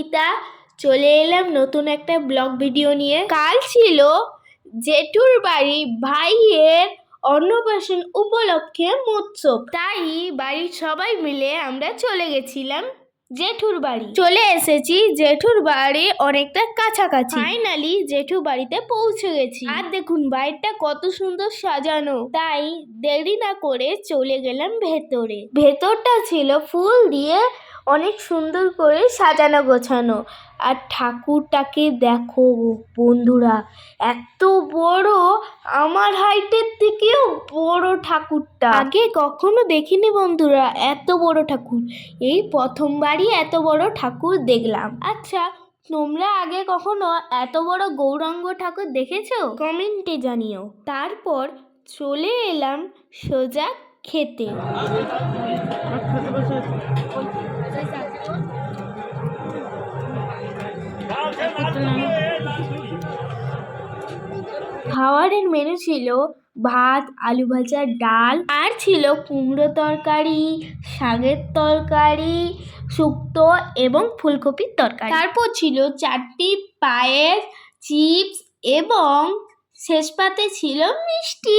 অঙ্কিতা চলে এলাম নতুন একটা ব্লগ ভিডিও নিয়ে। কাল ছিল জেঠুর বাড়ি ভাইয়ের অন্নপ্রাশন উপলক্ষে মৎসব তাই বাড়ির সবাই মিলে আমরা চলে গেছিলাম জেঠুর বাড়ি। চলে এসেছি জেঠুর বাড়ি অনেকটা কাছাকাছি। ফাইনালি জেঠু বাড়িতে পৌঁছে গেছি। আর দেখুন, বাড়িটা কত সুন্দর সাজানো। তাই দেরি না করে চলে গেলাম ভেতরে। ভেতরটা ছিল ফুল দিয়ে অনেক সুন্দর করে সাজানো গোছানো। আর ঠাকুরটাকে দেখো বন্ধুরা এত বড় আমার হাইটের থেকেও বড় ঠাকুরটা। আগে কখনো দেখিনি বন্ধুরা এত বড় ঠাকুর। এই প্রথমবারই এত বড় ঠাকুর দেখলাম। আচ্ছা তোমরা আগে কখনো এত বড় গৌরাঙ্গ ঠাকুর দেখেছ? কমেন্টে জানিও। তারপর চলে এলাম সোজা খেতে। খাওয়ারের মেনু ছিল ভাত, আলু ভাজা, ডাল। আর ছিল কুমড়ো তরকারি, শাকের তরকারি, শুক্তো এবং ফুলকপির তরকারি। তারপর ছিল চারটি পায়েস, চিপস এবং শেষ পাতে ছিল মিষ্টি।